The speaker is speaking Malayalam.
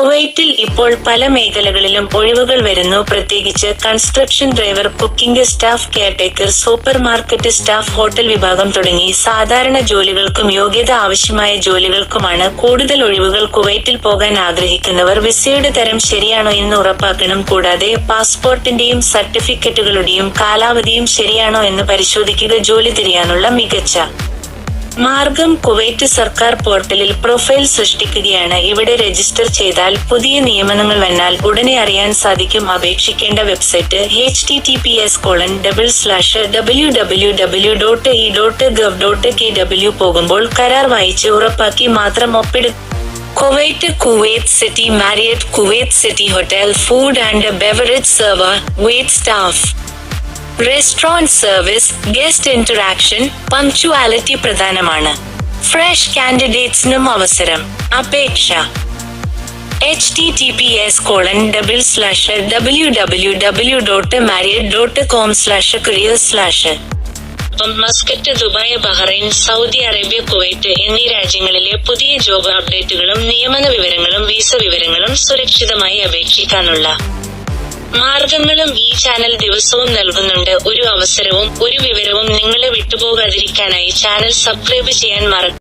കുവൈറ്റിൽ ഇപ്പോൾ പല മേഖലകളിലും ഒഴിവുകൾ വരുന്നു. പ്രത്യേകിച്ച് construction driver cooking staff caretaker supermarket staff hotel വിഭാഗം തുടങ്ങി സാധാരണ ജോലികൾക്കും യോഗ്യത ആവശ്യമായ ജോലികൾക്കുമാണ് കൂടുതൽ ഒഴിവുകൾ കുവൈറ്റിൽ പോകാൻ ആഗ്രഹിക്കുന്നവർ വിസയുടെ തരം ശരിയാണോ എന്ന് ഉറപ്പാക്കണം. കൂടാതെ പാസ്പോർട്ടിന്റെയും സർട്ടിഫിക്കറ്റുകളുടെയും കാലാവധിയും ശരിയാണോ എന്ന് പരിശോധിക്കുക ജോലി തിരിയാനുള്ള മികച്ച മാർഗം കുവൈറ്റ് സർക്കാർ പോർട്ടലിൽ പ്രൊഫൈൽ സൃഷ്ടിക്കുകയാണ്. ഇവിടെ രജിസ്റ്റർ ചെയ്താൽ പുതിയ നിയമനങ്ങൾ വന്നാൽ ഉടനെ അറിയാൻ സാധിക്കും. അപേക്ഷിക്കേണ്ട website H T T P S colon double slash W W W dot E dot gov dot K W പോകുമ്പോൾ കരാർ വായിച്ച് ഉറപ്പാക്കി മാത്രം ഒപ്പിടും Kuwait Kuwait city Marriott Kuwait city hotel food and beverage server wait staff. Restaurant service guest interaction punctuality പ്രധാനമാണ്. ഫ്രഷ് കാൻഡിഡേറ്റ്സിനും അവസരം. അപേക്ഷ. H T T P S colon double slash W W W dot Marriott dot com slash career slash Muscat Dubai Bahrain Saudi Arabia Kuwait എന്നീ രാജ്യങ്ങളിലെ പുതിയ ജോബ് അപ്ഡേറ്റുകളും നിയമന വിവരങ്ങളും വിസ വിവരങ്ങളും സുരക്ഷിതമായി അപേക്ഷിക്കാനുള്ള. മാർഗങ്ങളും ഈ ചാനൽ ദിവസവും നൽകുന്നുണ്ട്. ഒരു അവസരവും ഒരു വിവരവും നിങ്ങളെ വിട്ടുപോകാതിരിക്കാനായി ചാനൽ സബ്സ്ക്രൈബ് ചെയ്യാൻ മറ